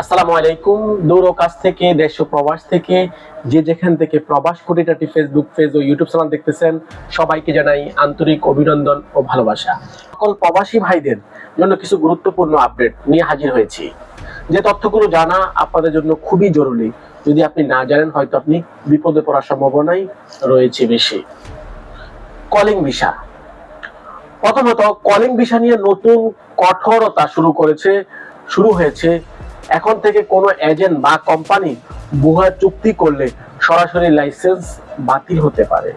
আসসালামু আলাইকুম। দূর কাছ থেকে, দেশ প্রবাস থেকে, যে যেখান থেকে প্রবাস ফেসবুক পেজ ও ইউটিউব চ্যানেল দেখতেছেন, সবাইকে জানাই আন্তরিক অভিনন্দন ও ভালোবাসা। প্রবাসী ভাইদের জন্য কিছু গুরুত্বপূর্ণ আপডেট নিয়ে হাজির হয়েছি। যে তথ্যগুলো জানা আপনাদের জন্য খুবই জরুরি। যদি আপনি না জানেন, হয়তো আপনি বিপদে পড়ার সম্ভাবনাই রয়েছে বেশি। Calling visa. প্রথমত, কলিং ভিসা নিয়ে নতুন কঠোরতা শুরু করেছে, শুরু হয়েছে এখন থেকে কোনো এজেন্ট বা কোম্পানি ভুয়া চুক্তি করলে সরাসরি লাইসেন্স বাতিল হতে পারে।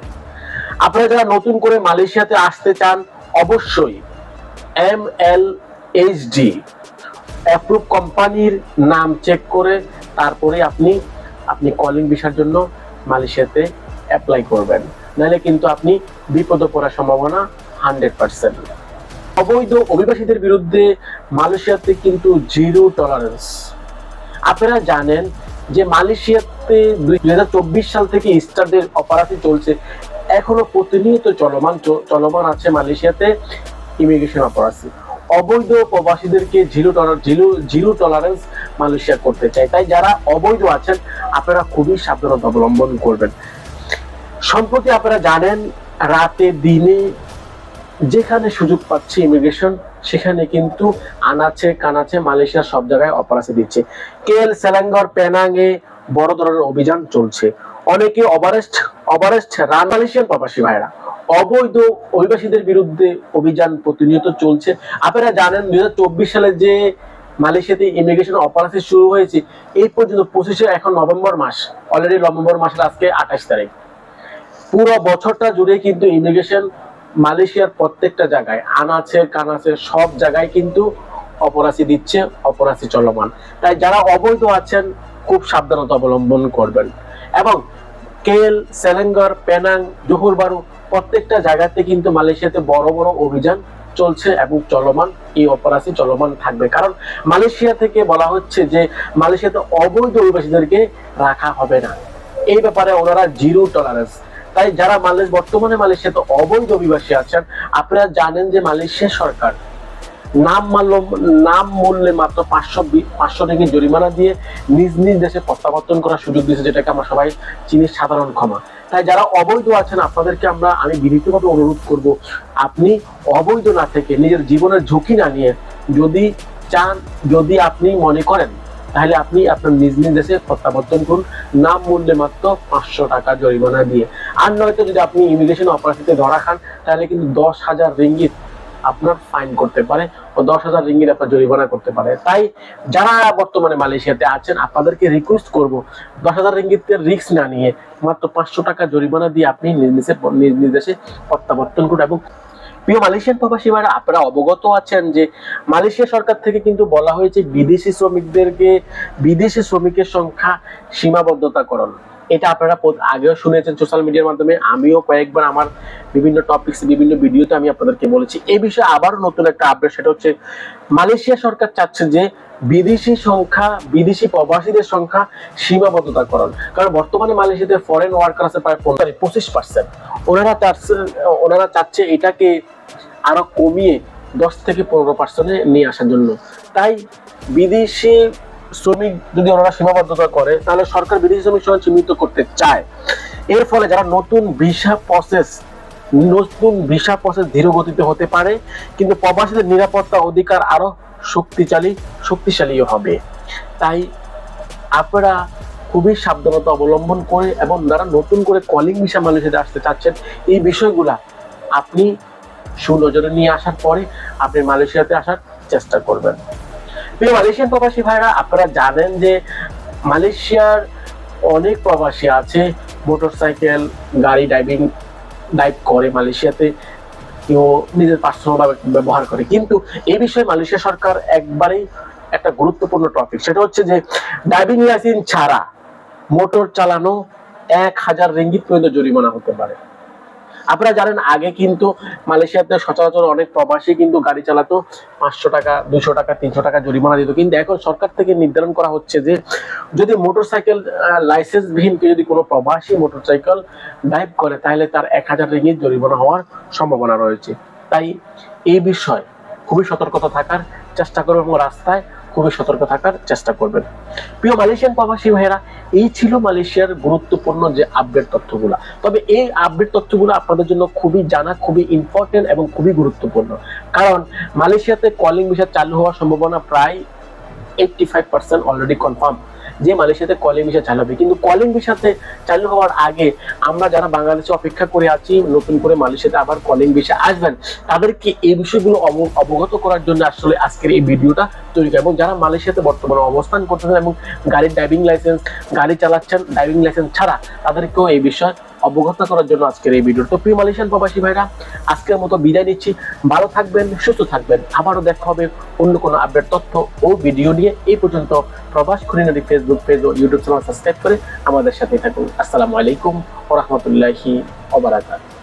আপনারা যারা নতুন করে মালয়েশিয়াতে আসতে চান, অবশ্যই M L H D approve কোম্পানির নাম চেক করে তারপরে আপনি আপনি কলিং ভিসার জন্য মালয়েশিয়াতে অ্যাপ্লাই করবেন। নাহলে কিন্তু আপনি বিপদে পড়ার সম্ভাবনা হান্ড্রেড পার্সেন্ট অবৈধ অভিবাসীদের বিরুদ্ধে মালয়েশিয়াতে কিন্তু জিরো টলারেন্স আপনারা জানেন যে মালয়েশিয়াতে দুই হাজার চব্বিশ সাল থেকে স্টারদের অপারেশন চলছে। এখনও প্রতিনিয়ত চলমান চলমান আছে মালয়েশিয়াতে ইমিগ্রেশন অপারেশন অবৈধ প্রবাসীদেরকে জিরো টলার জিরো জিরো টলারেন্স মালয়েশিয়া করতে চায়। তাই যারা অবৈধ আছেন, আপনারা খুবই সাবধানতা অবলম্বন করবেন। সম্প্রতি আপনারা জানেন, রাতে দিনে যেখানে সুযোগ পাচ্ছে ইমিগ্রেশন সেখানে কিন্তু আনাচে, কানাচে মালয়েশিয়ার সব জায়গায় অপারেশন দিচ্ছে। কেএল সেলাঙ্গর পেনাঙে বড় ধরনের অভিযান চলছে। অনেকে অবারেস্ট অবারেস্ট রান মালয়েশিয়ান প্রবাসী ভাইরা অবৈধ অভিবাসীদের বিরুদ্ধে অভিযান প্রতিনিয়ত চলছে। আপনারা জানেন দুই চব্বিশ সালে যে মালয়েশিয়াতে ইমিগ্রেশন অপারেশন শুরু হয়েছে, এই পর্যন্ত পঁচিশে এখন নভেম্বর মাস অলরেডি নভেম্বর মাসের আজকে আঠাশ তারিখ। পুরো বছরটা জুড়ে কিন্তু ইমিগ্রেশন মালয়েশিয়ার প্রত্যেকটা জায়গায় আনাচে কানাচে সব জায়গায় কিন্তু অপরাধী দিচ্ছে অপরাধী চলমান। তাই যারা অবৈধ আছেন, খুব সাবধানতা অবলম্বন করবেন। এবং কেল সেলেঙ্গর, পেনাং, জোহর বারু প্রত্যেকটা জায়গাতে কিন্তু মালয়েশিয়াতে বড় বড় অভিযান চলছে এবং চলমান, এই অপরাধী চলমান থাকবে। কারণ মালয়েশিয়া থেকে বলা হচ্ছে যে মালয়েশিয়াতে অবৈধ অভিবাসীদেরকে রাখা হবে না। এই ব্যাপারে ওনারা জিরো টলারেন্স তাই যারা মালয়েশ, বর্তমানে মালয়েশিয়াতে অবৈধ অভিবাসী আছেন, আপনারা জানেন যে মালয়েশিয়া সরকার নাম মাল্য নাম মূল্যে মাত্র পাঁচশো পাঁচশো টাকা জরিমানা দিয়ে নিজ নিজ দেশে প্রত্যাবর্তন করার সুযোগ দিয়েছে, যেটাকে আমরা সবাই চিনি সাধারণ ক্ষমা। তাই যারা অবৈধ আছেন, আপনাদেরকে আমরা, আমি বিনীতভাবে অনুরোধ করব, আপনি অবৈধ না থেকে নিজের জীবনের ঝুঁকি না নিয়ে যদি চান, যদি আপনি মনে করেন তাহলে আপনি আপনার নিজ নিজ দেশে প্রত্যাবর্তন করুন। নাম, মূল্যে মাত্র পাঁচশো টাকা জরিমানা দিয়ে। আর নয়তো যদি আপনি ইমিগ্রেশন অপারেশনতে ধরা খান, তাহলে কিন্তু দশ হাজার রিঙ্গিত আপনার ফাইন করতে পারে ও দশ হাজার রিঙ্গিত আপনার জরিমানা করতে পারে। তাই যারা বর্তমানে মালয়েশিয়াতে আছেন, আপনাদেরকে রিকোয়েস্ট করব দশ হাজার রিঙ্গিতের রিস্ক না নিয়ে মাত্র পাঁচশো টাকা জরিমানা দিয়ে আপনি নিজ নিজ দেশে প্রত্যাবর্তন করুন এবং প্রিয় মালয়েশিয়ান প্রবাসী ভাইরা আপনারা অবগত আছেন যে মালয়েশিয়া সরকার থেকে কিন্তু বলা হয়েছে বিদেশি শ্রমিকদেরকে, বিদেশি শ্রমিকের সংখ্যা সীমাবদ্ধতাকরণ। এটা আপনারা আগেও শুনেছেন সোশ্যাল মিডিয়ার মাধ্যমে, আমিও কয়েকবার আমার বিভিন্ন টপিকস বিভিন্ন ভিডিওতে আমি আপনাদেরকে বলেছি। এই বিষয়ে আবারও নতুন একটা আপডেট সেটা হচ্ছে মালয়েশিয়া সরকার চাচ্ছে যে বিদেশি সংখ্যা, বিদেশি প্রবাসীদের সংখ্যা সীমাবদ্ধতা সীমাবদ্ধতাকরণ। কারণ বর্তমানে মালয়েশিয়াতে ফরেন ওয়ার্কার আছে প্রায় পঁচিশ পার্সেন্ট ওনারা চাচ্ছে ওনারা চাচ্ছে এটাকে আরও কমিয়ে দশ থেকে পনেরো পার্সেন্টে নিয়ে আসার জন্য। তাই বিদেশি শ্রমিক যদি ওনারা সীমাবদ্ধতা করে, তাহলে সরকার বিদেশি শ্রমিক সংখ্যা সীমিত করতে চায়। এর ফলে যারা নতুন ভিসা প্রসেস নতুন ভিসা প্রসেস ধীর গতিতে হতে পারে, কিন্তু প্রবাসীদের নিরাপত্তা অধিকার আরও শক্তিশালী, শক্তিশালীও হবে। তাই আপনারা খুবই সাবধানতা অবলম্বন করে এবং যারা নতুন করে কলিং ভিসা মালয়েশিয়াতে আসতে চাচ্ছেন, এই বিষয়গুলা আপনি সুনজরে নিয়ে আসার পরে আপনি মালয়েশিয়াতে আসার চেষ্টা করবেন। প্রিয় মালয়েশিয়ান প্রবাসী ভাইরা, আপনারা জানেন যে মালয়েশিয়ার অনেক প্রবাসী আছে, মোটরসাইকেল, গাড়ি ড্রাইভিং, ড্রাইভ করে মালয়েশিয়াতে, কেউ নিজের পার্সোনাল ব্যবহার করে। কিন্তু এই বিষয়ে মালয়েশিয়া সরকার একবারেই একটা গুরুত্বপূর্ণ টপিক সেটা হচ্ছে যে ড্রাইভিং লাইসেন্স ছাড়া মোটর চালানো এক হাজার রিঙ্গিত পর্যন্ত জরিমানা হতে পারে। আপনারা জানেন, আগে কিন্তু মালয়েশিয়াতে সচরাচর অনেক প্রবাসী কিন্তু গাড়ি চালাতো, পাঁচশো টাকা, দুশো টাকা, তিনশো টাকা জরিমানা দিত। কিন্তু এখন সরকার থেকে নির্ধারণ করা হচ্ছে যে, যদি মোটরসাইকেল লাইসেন্স বিহীন কেউ যদি কোনো প্রবাসী মোটরসাইকেল ড্রাইভ করে, তাহলে তার এক হাজার রিঙ্গিত জরিমানা হওয়ার সম্ভাবনা রয়েছে। তাই এই বিষয় খুবই সতর্কতা থাকার চেষ্টা করব এবং রাস্তায় খুবই সতর্ক থাকার চেষ্টা করবেন। প্রিয় মালয়েশিয়ান প্রবাসী ভাইয়েরা, এই ছিল মালয়েশিয়ার গুরুত্বপূর্ণ যে আপডেট তথ্যগুলো। তবে এই আপডেট তথ্যগুলো আপনাদের জন্য খুবই জানা, খুবই ইম্পর্টেন্ট এবং খুবই গুরুত্বপূর্ণ। কারণ মালয়েশিয়াতে কলিং ভিসা চালু হওয়ার সম্ভাবনা প্রায় eighty five percent already confirm যে মালয়েশিয়াতে কলিং ভিসা চালু হবে কিন্তু কলিং ভিসাতে চালু হওয়ার আগে আমরা যারা বাংলাদেশে অপেক্ষা করে আছি, নতুন করে মালয়েশিয়াতে আবার কলিং ভিসা আসবেন, তাদেরকে এই বিষয়গুলো অবগত করার জন্য আসলে আজকের এই ভিডিওটা তৈরি করা। এবং যারা মালয়েশিয়াতে বর্তমানে অবস্থান করতেছেন এবং গাড়ির ড্রাইভিং লাইসেন্স গাড়ি চালাচ্ছেন ড্রাইভিং লাইসেন্স ছাড়া, তাদেরকেও এই বিষয় অবগত করার জন্য আজকের এই ভিডিও তো প্রিয় মালয়েশিয়ান প্রবাসী ভাইরা, আজকের মতো বিদায় নিচ্ছি। ভালো থাকবেন, সুস্থ থাকবেন। আবারও দেখা হবে অন্য কোনো আপডেট তথ্য ও ভিডিও নিয়ে। এই পর্যন্ত প্রবাস খুনিনারি ফেসবুক পেজ ও ইউটিউব চ্যানেল সাবস্ক্রাইব করে আমাদের সাথে থাকুন। আসসালামু আলাইকুম ও রহমতুল্লাহি ওবারাকাতুহু